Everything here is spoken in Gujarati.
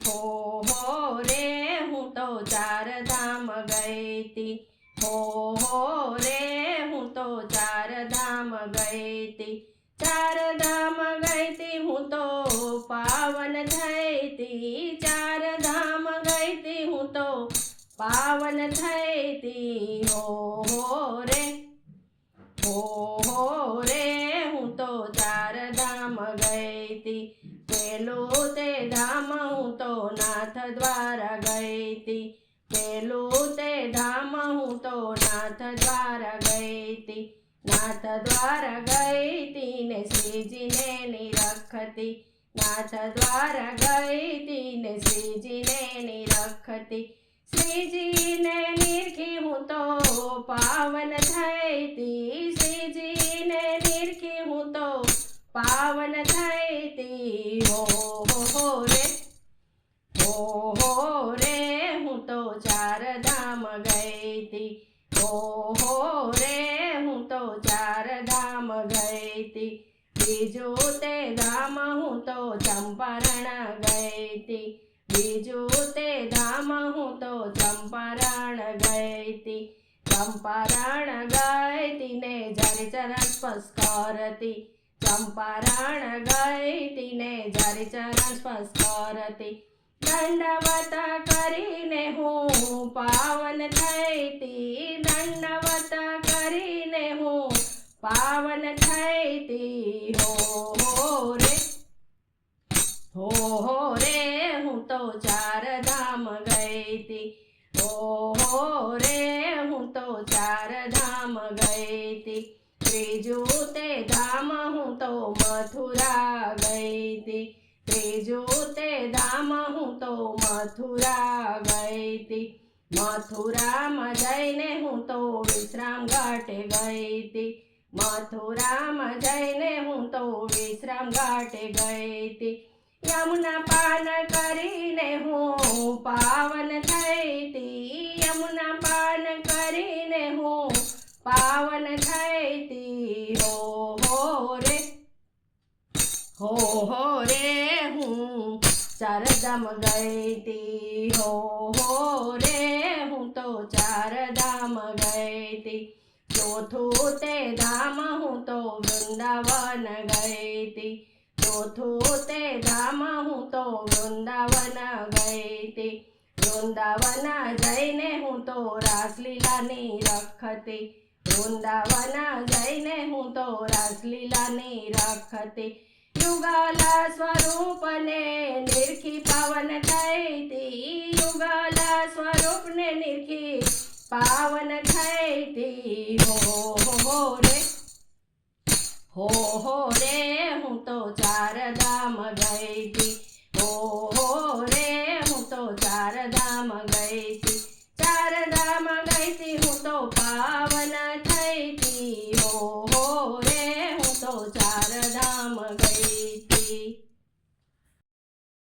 હો હો, રે, હું તો ચાર ધામ ગઈ તી હો હો, રે, હું તો ચાર ધામ ગઈ તી ચાર ધામ ગઈ તી હું તો પાવન થઈ તી ચાર ધામ ગઈ તી હું તો પાવન થઈ તી હો હો, રે, હો હો, રે, હું તો ચાર પેલું તે ધામ હું તો નાથ દ્વારા ગઈ તી તે ધામ હું તો નાથ દ્વારા ગઈ નાથ દ્વારા ગઈ તી ને શ્રીજીને નિરખતી નાથ દ્વારા ગઈ તી ને શ્રીજીને નિરખતી શ્રીજીને નિરખી હું તો પાવન થઈ બીજું તે ધામ હું તો ચંપારણ ગઈ તી બીજું તે ધામ હું તો ચંપારણ ગઈ તી ચંપારણ ગઈ તી ને જરી ચરણ સ્પર્શ કરતી. ચંપારણ ગઈ ને જ્યારે ચરણ સ્પર્શ કરતી, દંડવત કરીને હું પાવન થઈતી, દંડવત કરીને હું પાવન થઈતી, હો રે. હો હો રે, હું તો ચાર ધામ ગઈતી. હો રે, હું તો ચાર ધામ ગઈતી. ત્રીજું તે ધામ હું તો મથુરા ગઈ તી ત્રીજો તે ધામ હું તો મથુરા ગઈ તી મથુરામાં જઈને હું તો વિશ્રામ ઘાટે ગઈ તી મથુરામાં જઈને હું તો વિશ્રામ ઘાટે ગઈ તી યમુના પાન કરીને હું પાવન થઈ તી હો હો રે હું ચાર ધામ ગઈ તી હો હો રે હું તો ચાર ધામ ગઈ તી ચોથું તે ધામ હું તો વૃંદાવન ગઈ તી ચોથું તે ધામ હું તો વૃંદાવન ગઈ તી વૃંદાવન જઈને હું તો રાસલીલાની રખતી, વૃંદાવન જઈને હું તો રાસલીલાની રખતી યુગલ સ્વરૂપને નિરખી પાવન થઈતી યુગલ સ્વરૂપને નિરખી પાવન થઈતી હો હો રે હો હો રે હું તો ચાર ધામ ગઈ હતી હો હો રે હું તો ચાર ધામ ગઈ હતી ચાર ધામ ગઈ હું તો પાવન થઈ હતી હો હો રે હું તો ચાર Bye.